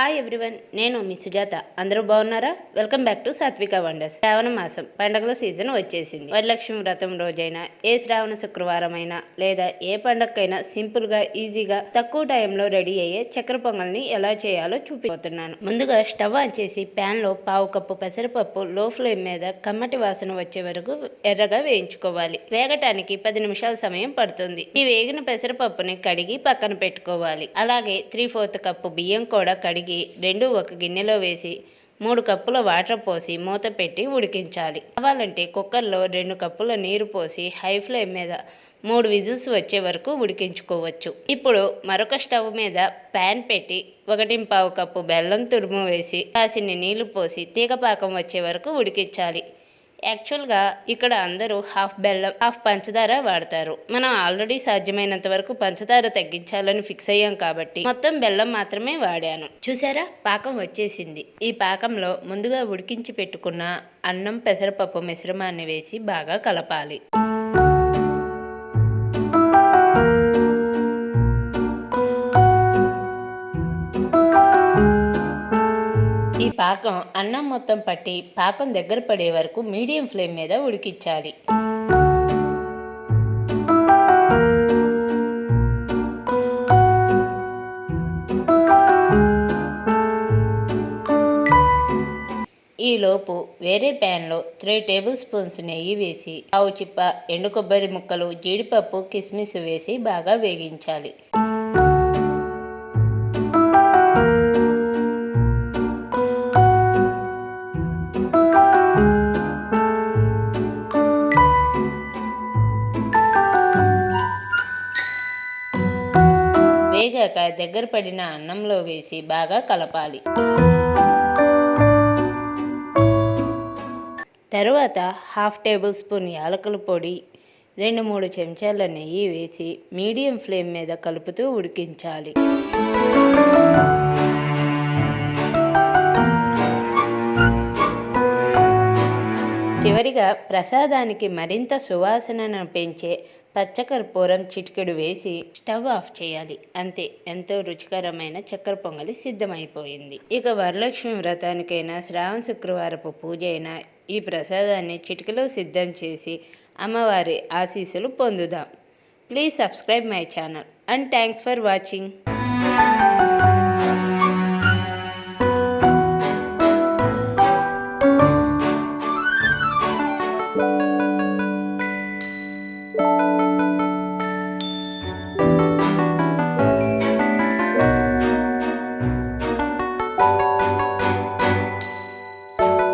Hi everyone నేను మీ సుజాత. అందరూ బాగున్నారా? Welcome back to Satvika wonders శ్రావణ మాసం పండగల సీజన్ వచ్చేసింది. వరలక్ష్మి వ్రతం రోజైనా ఏ శ్రావణ శుక్రవారం అయినా లేదా ఏ పండగకైనా సింపుల్గా ఈజీగా తక్కువ టైంలో రెడీ అయ్యే చక్కెర పొంగల్ని ఎలా చేయాలో చూపిపోతున్నాను. ముందుగా స్టవ్ ఆన్ చేసి ప్యాన్లో పావు కప్పు పెసరపప్పు లో ఫ్లేమ్ మీద కమ్మటి వాసన వచ్చే వరకు ఎర్రగా వేయించుకోవాలి. వేగటానికి పది నిమిషాల సమయం పడుతుంది. ఈ వేగిన పెసరపప్పుని కడిగి పక్కన పెట్టుకోవాలి. అలాగే త్రీ ఫోర్త్ కప్పు బియ్యం కూడా కడిగి రెండు ఒక గిన్నెలో వేసి మూడు కప్పుల వాటర్ పోసి మూత పెట్టి ఉడికించాలి. కావాలంటే కుక్కర్లో రెండు కప్పుల నీరు పోసి హై ఫ్లేమ్ మీద మూడు విజిల్స్ వచ్చే వరకు ఉడికించుకోవచ్చు. ఇప్పుడు మరొక స్టవ్ మీద ప్యాన్ పెట్టి ఒకటి పావు కప్పు బెల్లం తురుము వేసి కాసిన్ని నీళ్ళు పోసి తీగపాకం వచ్చే వరకు ఉడికించాలి. యాక్చువల్గా ఇక్కడ అందరూ హాఫ్ బెల్లం హాఫ్ పంచదార వాడతారు. మనం ఆల్రెడీ సాధ్యమైనంత వరకు పంచదార తగ్గించాలని ఫిక్స్ అయ్యాం కాబట్టి మొత్తం బెల్లం మాత్రమే వాడాను. చూసారా? పాకం వచ్చేసింది. ఈ పాకంలో ముందుగా ఉడికించి పెట్టుకున్న అన్నం పెసరపప్పు మిశ్రమాన్ని వేసి బాగా కలపాలి. ఈ పాకం అన్నం మొత్తం పట్టి పాకం దగ్గర పడే వరకు మీడియం ఫ్లేమ్ మీద ఉడికించాలి. ఈలోపు వేరే ప్యాన్లో త్రీ టేబుల్ స్పూన్స్ నెయ్యి వేసి ఆవు చిప్ప ఎండు కొబ్బరి ముక్కలు జీడిపప్పు కిస్మిస్ వేసి బాగా వేగించాలి. వేగాక దగ్గర పడిన అన్నంలో వేసి బాగా కలపాలి. తరువాత హాఫ్ టేబుల్ స్పూన్ యాలకుల పొడి రెండు మూడు చెంచాల నెయ్యి వేసి మీడియం ఫ్లేమ్ మీద కలుపుతూ ఉడికించాలి. చివరిగా ప్రసాదానికి మరింత సువాసనను పెంచే పచ్చకర్పూరం చిటికెడు వేసి స్టవ్ ఆఫ్ చేయాలి. అంతే ఎంతో రుచికరమైన చక్కెర పొంగలి సిద్ధమైపోయింది. ఇక వరలక్ష్మి వ్రతానికైనా శ్రావణ శుక్రవారపు పూజ అయినా ఈ ప్రసాదాన్ని చిటికలో సిద్ధం చేసి అమ్మవారి ఆశీస్సులు పొందుదాం. Please subscribe my channel and thanks for watching.